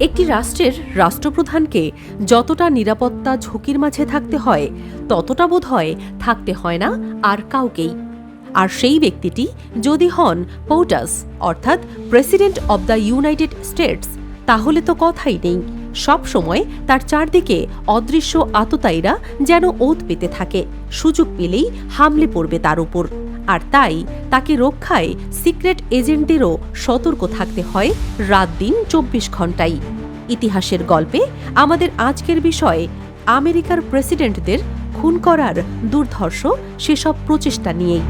একটি রাষ্ট্রের রাষ্ট্রপ্রধানকে যতটা নিরাপত্তা ঝুঁকির মাঝে থাকতে হয়, ততটা বোধ হয় থাকতে হয় না আর কাউকেই। আর সেই ব্যক্তিটি যদি হন পৌটাস অর্থাৎ president of the United States তাহলে তো কথাই নেই। সব সময় তার চারদিকে অদৃশ্য আততায়ীরা যেন ওত পেতে থাকে, সুযোগ পেলেই হামলে পড়বে তার উপর। আর তাই তাকে রক্ষায় সিক্রেট এজেন্টদেরও সতর্ক থাকতে হয় রাত দিন চব্বিশ ঘন্টাই ইতিহাসের গল্পে আমাদের আজকের বিষয়ে, আমেরিকার প্রেসিডেন্টদের খুন করার দুর্ধর্ষ সেসব প্রচেষ্টা নিয়েই।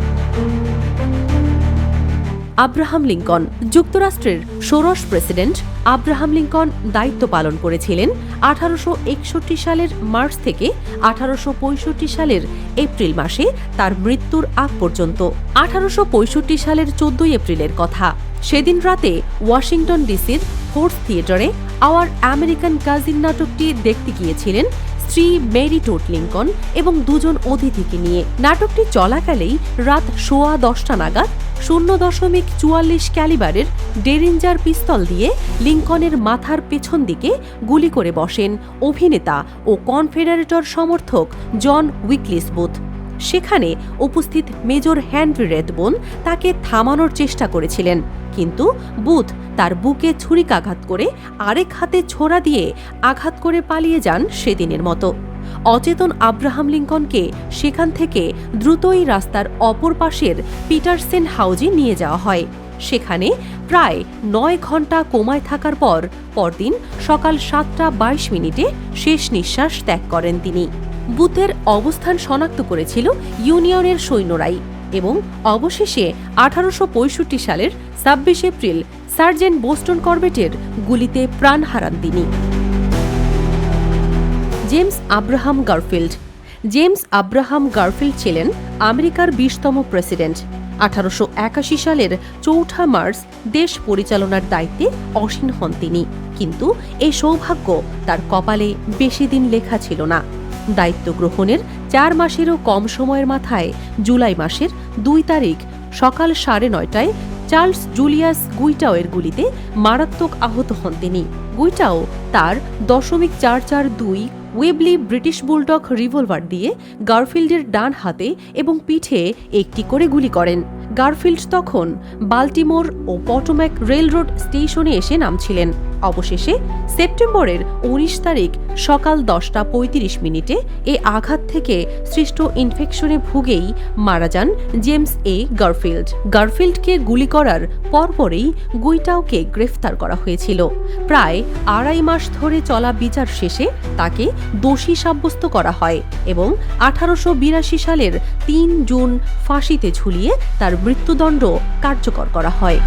Abraham Lincoln. যুক্তরাষ্ট্রের ষোড়শ প্রেসিডেন্ট আব্রাহাম লিঙ্কন দায়িত্ব পালন করেছিলেন আঠারোশো একষট্টি সালের মার্চ থেকে আঠারোশো পঁয়ষট্টি সালের এপ্রিল মাসে তার মৃত্যুর আগ পর্যন্ত। আঠারোশো পঁয়ষট্টি সালের চোদ্দই এপ্রিলের কথা। সেদিন রাতে ওয়াশিংটন ডিসির ফোর্থ থিয়েটারে আওয়ার আমেরিকান কাজিন নাটকটি দেখতে গিয়েছিলেন স্ত্রী মেরি টোট লিঙ্কন এবং দুজন অতিথিকে নিয়ে নাটকটি চলাকালেই রাত সোয়া দশটা নাগাদ শূন্য দশমিক চুয়াল্লিশ ক্যালিবারের ডেরিঞ্জার পিস্তল দিয়ে লিঙ্কনের মাথার পেছন দিকে গুলি করে বসেন অভিনেতা ও কনফেডারেটর সমর্থক জন উইকলিস বুথ সেখানে উপস্থিত মেজর হ্যানরি রেডবোন তাকে থামানোর চেষ্টা করেছিলেন। কিন্তু বুথ তার বুকে ছুরিকাঘাত করে আরেক হাতে ছোড়া দিয়ে আঘাত করে পালিয়ে যান সেদিনের মতো। অচেতন আব্রাহাম লিঙ্কনকে সেখান থেকে দ্রুতই রাস্তার অপর পাশের পিটারসেন হাউজে নিয়ে যাওয়া হয়। সেখানে প্রায় নয় ঘণ্টা কোমায় থাকার পর পরদিন সকাল সাতটা বাইশ মিনিটে শেষ নিঃশ্বাস ত্যাগ করেন তিনি। বুথের অবস্থান শনাক্ত করেছিল ইউনিয়নের সৈন্যরাই। এবং অবশেষে আঠারোশ পঁয়ষট্টি সালের ছাব্বিশ এপ্রিল সার্জেন্ট বোস্টন করবেটের গুলিতে প্রাণ হারান তিনি। James Abraham Garfield. James Abraham Garfield ছিলেন আমেরিকার বিশতম প্রেসিডেন্ট। আঠারোশো একাশি সালের চৌঠা মার্চ দেশ পরিচালনার দায়িত্বে অসীন হন তিনি। কিন্তু এই সৌভাগ্য তার কপালে বেশি দিন লেখা ছিল না। দায়িত্ব গ্রহণের চার মাসেরও কম সময়ের মাথায় জুলাই মাসের দুই তারিখ সকাল সাড়ে নয়টায় চার্লস জুলিয়াস গুইটাওয়ের গুলিতে মারাত্মক আহত হন তিনি। গুইটাও তার দশমিক চার চার দুই ওয়েবলি ব্রিটিশ বুলডগ রিভলভার দিয়ে গারফিল্ডের ডান হাতে এবং পিঠে একটি করে গুলি করেন। গারফিল্ড তখন বাল্টিমোর ও পটোম্যাক রেলরোড স্টেশনে এসে নামছিলেন। অবশেষে সেপ্টেম্বরের উনিশ তারিখ সকাল দশটা পঁয়ত্রিশ মিনিটে এ আঘাত থেকে সৃষ্ট ইনফেকশনে ভুগেই মারা যান জেমস এ গারফিল্ড। গারফিল্ডকে গুলি করার পরপরেই গুইটাওকে গ্রেফতার করা হয়েছিল। প্রায় আড়াই মাস ধরে চলা বিচার শেষে তাকে দোষী সাব্যস্ত করা হয় এবং আঠারোশো বিরাশি সালের তিন জুন ফাঁসিতে ঝুলিয়ে তার মৃত্যুদণ্ড কার্যকর করা হয়।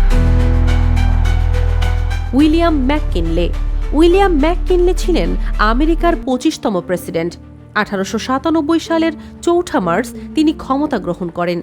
William McKinley. উইলিয়াম ম্যাককিনলে ছিলেন আমেরিকার পঁচিশতম প্রেসিডেন্ট। আঠারোশো সাতানব্বই সালের চৌঠা মার্চ তিনি ক্ষমতা গ্রহণ করেন।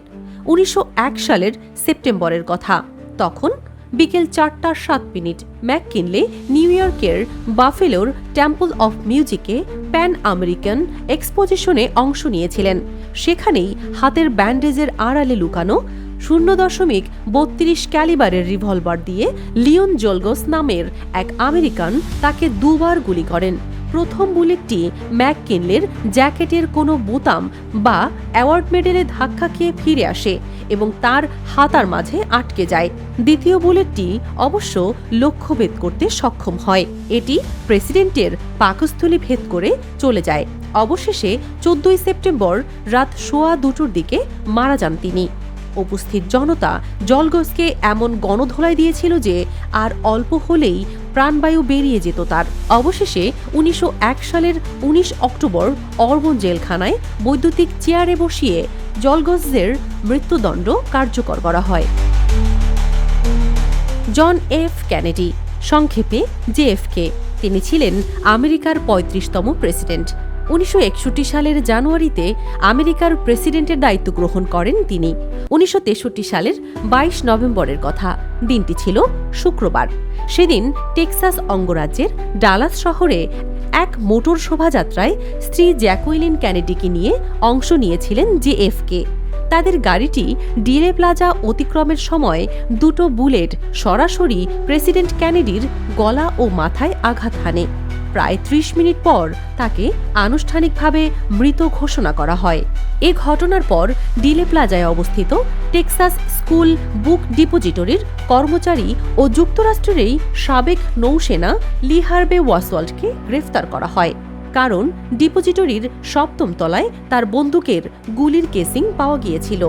উনিশশো এক সালের সেপ্টেম্বরের কথা। তখন বিকেল চারটা সাত মিনিট ম্যাককিনলে নিউ ইয়র্কের বাফেলোর টেম্পল অফ মিউজিকে প্যান আমেরিকান এক্সপোজিশনে অংশ নিয়েছিলেন। সেখানেই হাতের ব্যান্ডেজের আড়ালে লুকানো শূন্য দশমিক বত্রিশ ক্যালিবারের রিভলভার দিয়ে লিওন জলগস নামের এক আমেরিকান তাকে দুবার গুলি করেন। প্রথম বুলেটটি ম্যাককিনলের জ্যাকেটের কোনো বোতাম বা অ্যাওয়ার্ড মেডেলে ধাক্কা খেয়ে ফিরে আসে এবং তার হাতার মাঝে আটকে যায়। দ্বিতীয় বুলেটটি অবশ্য লক্ষ্যভেদ করতে সক্ষম হয়। এটি প্রেসিডেন্টের পাকস্থলী ভেদ করে চলে যায়। অবশেষে চোদ্দই সেপ্টেম্বর রাত সোয়া দুটোর দিকে মারা যান তিনি। উপস্থিত জনতা জলগসকে এমন গণধোলাই দিয়েছিল যে আর অল্প হলেই প্রাণবায়ু বেরিয়ে যেত তার। অবশেষে উনিশশো এক সালের ১৯ অক্টোবর অরবন জেলখানায় বৈদ্যুতিক চেয়ারে বসিয়ে জলগসের মৃত্যুদণ্ড কার্যকর করা হয়। জন এফ ক্যানেডি সংক্ষেপে জেএফকে তিনি ছিলেন আমেরিকার পঁয়ত্রিশতম প্রেসিডেন্ট। উনিশশো একষট্টি সালের জানুয়ারিতে আমেরিকার প্রেসিডেন্টের দায়িত্ব গ্রহণ করেন তিনি। উনিশশো তেষট্টি সালের বাইশ নভেম্বরের কথা। দিনটি ছিল শুক্রবার। সেদিন টেক্সাস অঙ্গরাজ্যের ডালাস শহরে এক মোটর শোভাযাত্রায় স্ত্রী জ্যাকুইলিন ক্যানেডিকে নিয়ে অংশ নিয়েছিলেন জেএফকে তাদের গাড়িটি ডিলে প্লাজা অতিক্রমের সময় দুটো বুলেট সরাসরি প্রেসিডেন্ট ক্যানেডির গলা ও মাথায় আঘাত হানে। প্রায় ত্রিশ মিনিট পর তাকে আনুষ্ঠানিকভাবে মৃত ঘোষণা করা হয়। এ ঘটনার পর ডিলে প্লাজায় অবস্থিত টেক্সাস স্কুল বুক ডিপোজিটরির কর্মচারী ও যুক্তরাষ্ট্রের এই সাবেক নৌসেনা লিহার্বে ওয়াসওয়াল্ডকে গ্রেফতার করা হয়। কারণ ডিপোজিটরির সপ্তম তলায় তার বন্দুকের গুলির কেসিং পাওয়া গিয়েছিল।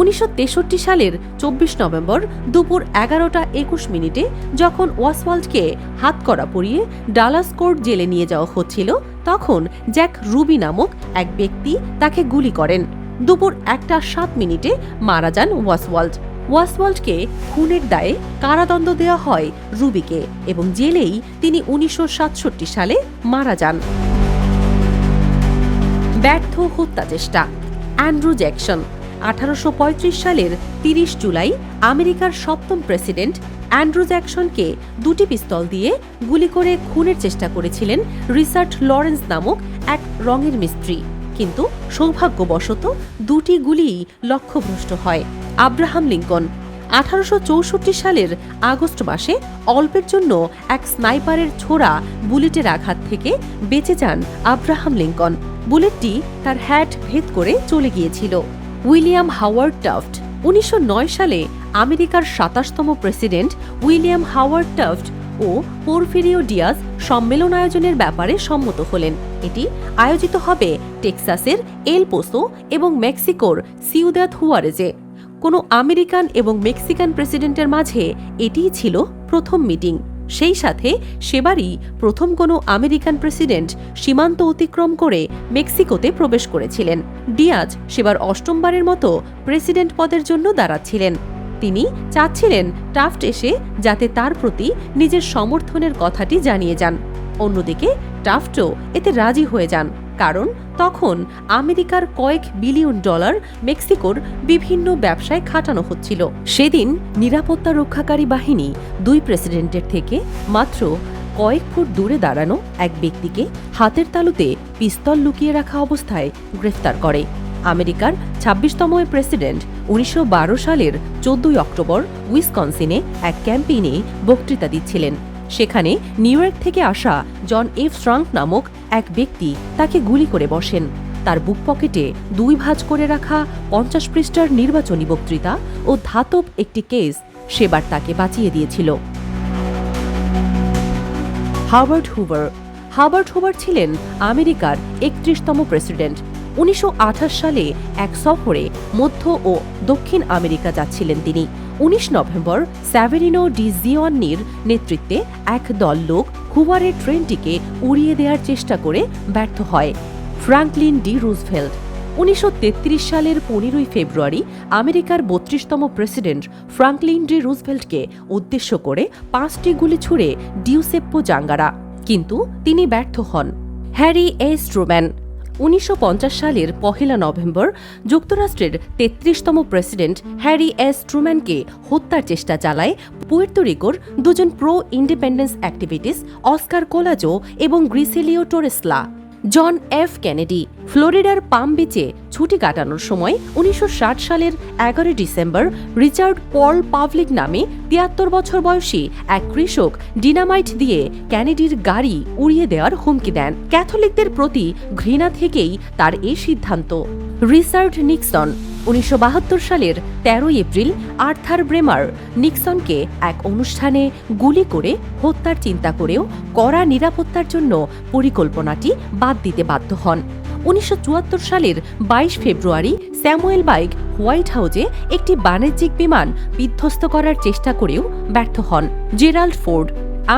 উনিশশো তেষট্টি সালের চব্বিশ নভেম্বর দুপুর এগারোটা একুশ মিনিটে যখন ওয়াসওয়াল্ডকে হাতকড়া পরিয়ে ডালাস কোর্ট জেলে নিয়ে যাওয়া হচ্ছিল, তখন জ্যাক রুবি নামক এক ব্যক্তি তাকে গুলি করেন। দুপুর একটা সাত মিনিটে মারা যান ওয়াসওয়াল্ড। ওয়াসওয়াল্ডকে খুনের দায়ে কারাদণ্ড দেওয়া হয় রুবিকে এবং জেলেই তিনি উনিশশো সাতষট্টি সালে মারা যান। ব্যর্থ হত্যা চেষ্টা। অ্যান্ড্রু জ্যাকসন আঠারোশো পঁয়ত্রিশ সালের তিরিশ জুলাই আমেরিকার সপ্তম প্রেসিডেন্ট অ্যান্ড্রু জ্যাকসনকে দুটি পিস্তল দিয়ে গুলি করে খুনের চেষ্টা করেছিলেন রিচার্ড লরেন্স নামক এক রঙের মিস্ত্রি। কিন্তু সৌভাগ্যবশত দুটি গুলিই লক্ষ্যভ্রষ্ট হয়। আব্রাহাম লিঙ্কন আঠারোশ চৌষট্টি সালের আগস্ট মাসে অল্পের জন্য এক স্নাইপারের ছোড়া বুলেটের আঘাত থেকে বেঁচে যান আব্রাহাম লিঙ্কন। বুলেটটি তার হ্যাট ভেদ করে চলে গিয়েছিল। উইলিয়াম হাওয়ার্ড টাফট, উনিশশো নয় সালে আমেরিকার সাতাশতম প্রেসিডেন্ট উইলিয়াম হাওয়ার্ড টাফট ও পোরফিরিও ডিয়াজ সম্মেলন আয়োজনের ব্যাপারে সম্মত হলেন। এটি আয়োজিত হবে টেক্সাসের এল পোসো এবং মেক্সিকোর সিউদাত হুয়ারেজে। কোনো আমেরিকান এবং মেক্সিকান প্রেসিডেন্টের মাঝে এটিই ছিল প্রথম মিটিং। সেই সাথে সেবারই প্রথম কোনো আমেরিকান প্রেসিডেন্ট সীমান্ত অতিক্রম করে মেক্সিকোতে প্রবেশ করেছিলেন। ডিয়াজ সেবার অষ্টমবারের মতো প্রেসিডেন্ট পদের জন্য দাঁড়াচ্ছিলেন। তিনি চাচ্ছিলেন টাফট এসে যাতে তার প্রতি নিজের সমর্থনের কথাটি জানিয়ে যান। অন্যদিকে টাফটও এতে রাজি হয়ে যান। কারণ তখন আমেরিকার কয়েক বিলিয়ন ডলার মেক্সিকোর বিভিন্ন ব্যবসায় খাটানো হচ্ছিল। সেদিন নিরাপত্তা রক্ষাকারী বাহিনী দুই প্রেসিডেন্টের থেকে মাত্র কয়েক ফুট দূরে দাঁড়ানো এক ব্যক্তিকে হাতের তালুতে পিস্তল লুকিয়ে রাখা অবস্থায় গ্রেফতার করে। আমেরিকার ছাব্বিশতম প্রেসিডেন্ট উনিশশো বারো সালের চোদ্দই অক্টোবর উইসকনসিনে এক ক্যাম্পেইনে বক্তৃতা দিচ্ছিলেন। সেখানে নিউ ইয়র্ক থেকে আসা জন এফ স্ট্রাঙ্ক নামক এক ব্যক্তি তাকে গুলি করে বসেন। তার বুক পকেটে দুই ভাঁজ করে রাখা পঞ্চাশ পৃষ্ঠার নির্বাচনী বক্তৃতা ও ধাতব একটি কেস সেবার তাকে বাঁচিয়ে দিয়েছিল। Herbert Hoover. হার্বার্ট হুভার ছিলেন আমেরিকার একত্রিশতম প্রেসিডেন্ট। উনিশশো আঠাশ সালে এক সফরে মধ্য ও দক্ষিণ আমেরিকা যাচ্ছিলেন তিনি। উনিশ নভেম্বর স্যাভেরিনো ডি জিওয়ান্নির নেতৃত্বে এক দল লোক হুভারের ট্রেনটিকে উড়িয়ে দেওয়ার চেষ্টা করে ব্যর্থ হয় ফ্রাঙ্কলিন ডি রুজভেল্ট। উনিশশো তেত্রিশ সালের পনেরোই ফেব্রুয়ারি আমেরিকার বত্রিশতম প্রেসিডেন্ট ফ্রাঙ্কলিন ডি রুজভেল্টকে উদ্দেশ্য করে পাঁচটি গুলি ছুড়ে ডিউসেপ্পো জাঙ্গারা, কিন্তু তিনি ব্যর্থ হন। হ্যারি এস ট্রুম্যান উনিশশো পঞ্চাশ সালের পহেলা নভেম্বর যুক্তরাষ্ট্রের তেত্রিশতম প্রেসিডেন্ট হ্যারি এস ট্রুম্যানকে হত্যার চেষ্টা চালায় পুয়ের্তোরিকোর দুজন pro independence activities Oscar Collazo এবং গ্রিসেলিও টোরেসলা। জন এফ কেনেডি, ফ্লোরিডার পাম বিচে ছুটি কাটানোর সময় উনিশশো ষাট সালের এগারোই ডিসেম্বর রিচার্ড পল পাবলিক নামে তিয়াত্তর বছর বয়সী এক কৃষক ডিনামাইট দিয়ে ক্যানেডির গাড়ি উড়িয়ে দেওয়ার হুমকি দেন। ক্যাথলিকদের প্রতি ঘৃণা থেকেই তার এই সিদ্ধান্ত। রিচার্ড নিক্সন উনিশশো বাহাত্তর সালের তেরোই এপ্রিল আর্থার ব্রেমার নিক্সনকে এক অনুষ্ঠানে গুলি করে হত্যার চিন্তা করেও কড়া নিরাপত্তার জন্য পরিকল্পনাটি বাদ দিতে বাধ্য হন। উনিশশো চুয়াত্তর সালের বাইশ ফেব্রুয়ারি স্যামুয়েল বাইক হোয়াইট হাউজে একটি বাণিজ্যিক বিমান বিধ্বস্ত করার চেষ্টা করেও ব্যর্থ হন। জেরাল্ড ফোর্ড,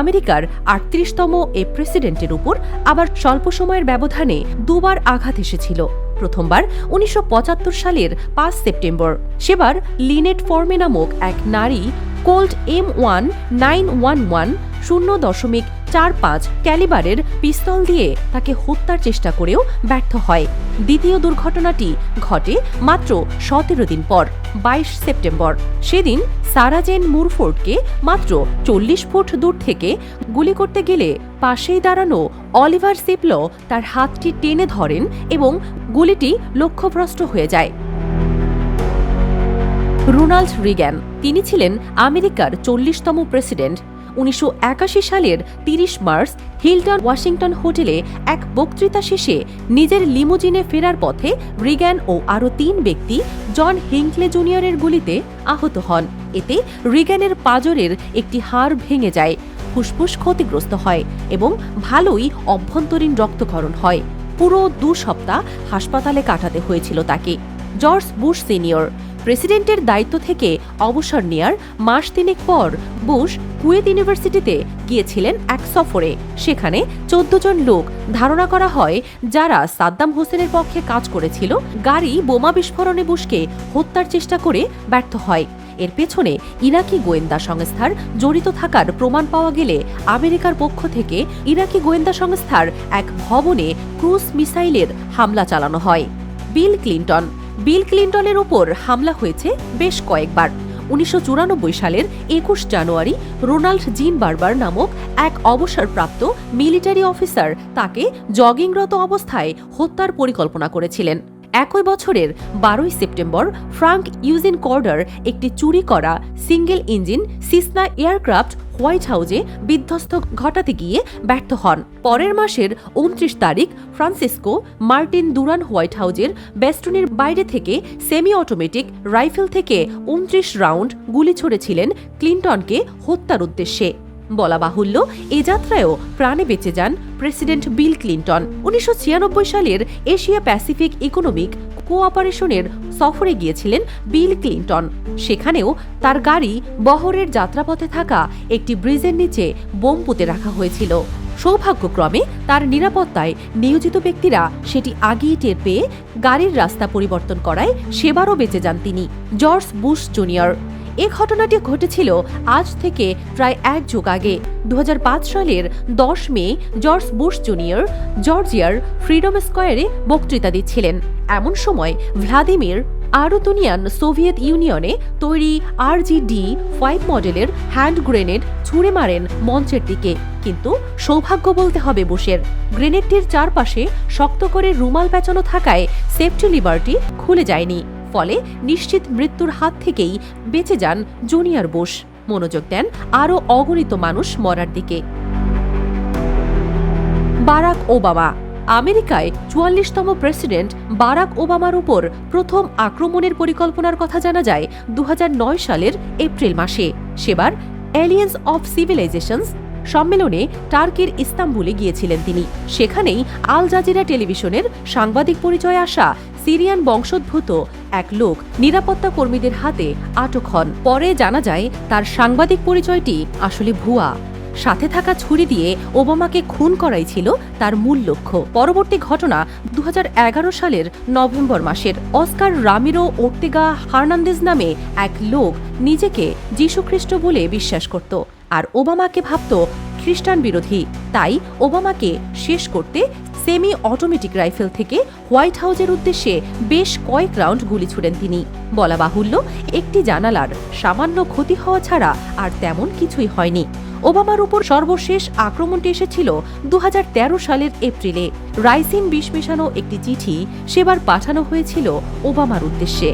আমেরিকার আটত্রিশতম এ প্রেসিডেন্টের উপর আবার স্বল্প সময়ের ব্যবধানে দুবার আঘাত এসেছিল। প্রথমবার উনিশশো পঁচাত্তর সালের পাঁচ সেপ্টেম্বর। সেবার লিনেট ফর্মে নামক এক নারী Colt M one nine one one শূন্য দশমিক চার পাঁচ ক্যালিবারের পিস্তল দিয়ে তাকে হত্যার চেষ্টা করেও ব্যর্থ হয়। দ্বিতীয় দুর্ঘটনাটি ঘটে মাত্র সতেরো দিন পর, বাইশ সেপ্টেম্বর। সেদিন সারাজেন মুরফোর্ডকে মাত্র চল্লিশ ফুট দূর থেকে গুলি করতে গেলে পাশেই দাঁড়ানো অলিভার সিপলো তার হাতটি টেনে ধরেন এবং গুলিটি লক্ষ্যভ্রষ্ট হয়ে যায়। রোনাল্ড রিগ্যান, তিনি ছিলেন আমেরিকার চল্লিশতম প্রেসিডেন্ট। উনিশশো একাশি সালের তিরিশ মার্চ হিলটন ওয়াশিংটন হোটেলে এক বক্তৃতা শেষে নিজের লিমোজিনে ফেরার পথে রিগ্যান ও আরও তিন ব্যক্তি জন হিংকলে জুনিয়রের গুলিতে আহত হন। এতে রিগ্যানের পাজরের একটি হাড় ভেঙে যায়, ফুসফুস ক্ষতিগ্রস্ত হয় এবং ভালোই অভ্যন্তরীণ রক্তক্ষরণ হয়। পুরো দু সপ্তাহ হাসপাতালে কাটাতে হয়েছিল তাকে। জর্জ বুশ সিনিয়র প্রেসিডেন্টের দায়িত্ব থেকে অবসর নেয়ার মাস তিনেক পর বুশ কুয়েত ইউনিভার্সিটিতে গিয়েছিলেন এক সফরে। সেখানে চোদ্দ জন লোক ধারণা করা হয়, যারা সাদ্দাম হোসেনের পক্ষে কাজ করেছিল, গাড়ি বোমা বিস্ফোরণে বুশকে হত্যার চেষ্টা করে ব্যর্থ হয়। এর পেছনে ইরাকি গোয়েন্দা সংস্থার জড়িত থাকার প্রমাণ পাওয়া গেলে আমেরিকার পক্ষ থেকে ইরাকি গোয়েন্দা সংস্থার এক ভবনে ক্রুজ মিসাইলের হামলা চালানো হয়। বিল ক্লিন্টন বিল ক্লিন্টনের উপর হামলা হয়েছে বেশ কয়েকবার। উনিশশো চুরানব্বই সালের একুশ জানুয়ারি রোনাল্ড জিন বারবার নামক এক অবসরপ্রাপ্ত মিলিটারি অফিসার তাকে জগিংরত অবস্থায় হত্যার পরিকল্পনা করেছিলেন। একই বছরের বারোই সেপ্টেম্বর ফ্রাঙ্ক ইউজিন কর্ডার একটি চুরি করা single engine Cessna aircraft White হাউজে বিধ্বস্ত ঘটাতে গিয়ে ব্যর্থ হন। পরের মাসের উনত্রিশ তারিখ ফ্রান্সিসকো মার্টিন দুরান হোয়াইট হাউজের বেস্টনের বাইরে থেকে সেমি অটোমেটিক রাইফেল থেকে উনত্রিশ রাউন্ড গুলি ছড়েছিলেন ক্লিন্টনকে হত্যার উদ্দেশ্যে। বলা বাহুল্য, এ যাত্রায়ও প্রাণে বেঁচে যান প্রেসিডেন্ট বিল ক্লিন্টন। উনিশশো ছিয়ানব্বই সালের এশিয়া প্যাসিফিক ইকোনমিক কোঅপারেশনের সফরে গিয়েছিলেন বিল ক্লিন্টন। সেখানেও তার গাড়ি বহরের যাত্রাপথে থাকা একটি ব্রিজের নিচে বোম পুঁতে রাখা হয়েছিল। সৌভাগ্যক্রমে তার নিরাপত্তায় নিয়োজিত ব্যক্তিরা সেটি আগেই টের পেয়ে গাড়ির রাস্তা পরিবর্তন করায় সেবারও বেঁচে যান তিনি, জর্জ বুশ জুনিয়র। এ ঘটনাটি ঘটেছিল আজ থেকে প্রায় এক যুগ আগে। দু হাজার পাঁচ সালের দশ মে, জর্জ বুশ জুনিয়র জর্জিয়ার ফ্রিডম স্কোয়ারে বক্তৃতা দিচ্ছিলেন এমন সময় ভ্লাদিমির আরোতোনিয়ান সোভিয়েত ইউনিয়নে তৈরি আরজিডি ফাইভ মডেলের হ্যান্ড গ্রেনেড ছুঁড়ে মারেন মঞ্চের দিকে। কিন্তু সৌভাগ্য বলতে হবে বুশের। গ্রেনেডটির চারপাশে শক্ত করে রুমাল পেঁচানো থাকায় সেফটি লিবারটি খুলে যায়নি। ফলে নিশ্চিত মৃত্যুর হাত থেকেই বেঁচে যান জুনিয়র বুশ মনোযোগ দেন আরও অগণিত মানুষ মরার দিকে। Barack Obama. আমেরিকায় চুয়াল্লিশতম প্রেসিডেন্ট বারাক ওবামার উপর প্রথম আক্রমণের পরিকল্পনার কথা জানা যায় দু হাজার নয় সালের এপ্রিল মাসে। সেবার এলিয়েন্স অফ সিভিলাইজেশনস সম্মেলনে টার্কির ইস্তাম্বুলে গিয়েছিলেন তিনি। সেখানেই আল জাজিরা টেলিভিশনের সাংবাদিক পরিচয়ে আসা সিরিয়ান বংশোদ্ভূত এক লোক নিরাপত্তা কর্মীদের হাতে আটক হন। পরে জানা যায়, তার সাংবাদিক পরিচয়টি আসলে ভুয়া। সাথে থাকা ছুরি দিয়ে ওবামাকে খুন করাই ছিল তার মূল লক্ষ্য। পরবর্তী ঘটনা দু হাজার এগারো সালের নভেম্বর মাসের। অস্কার রামিরো ওর্তেগা হার্নান্দেজ নামে এক লোক নিজেকে যীশুখ্রিস্ট বলে বিশ্বাস করত। আর ওবামাকে ভাবত খ্রিস্টান বিরোধী। তাই ওবামাকে শেষ করতে সেমি অটোমেটিক রাইফেল থেকে হোয়াইট হাউজের উদ্দেশ্যে বেশ কয়েক রাউন্ড গুলি ছুড়েন তিনি। বলা বাহুল্য, একটি জানালার সামান্য ক্ষতি হওয়া ছাড়া আর তেমন কিছুই হয়নি। ওবামার উপর সর্বশেষ আক্রমণটি এসেছিল দু হাজার তেরো সালের এপ্রিলে। রাইসিন বিষ মেশানো একটি চিঠি সেবার পাঠানো হয়েছিল ওবামার উদ্দেশ্যে।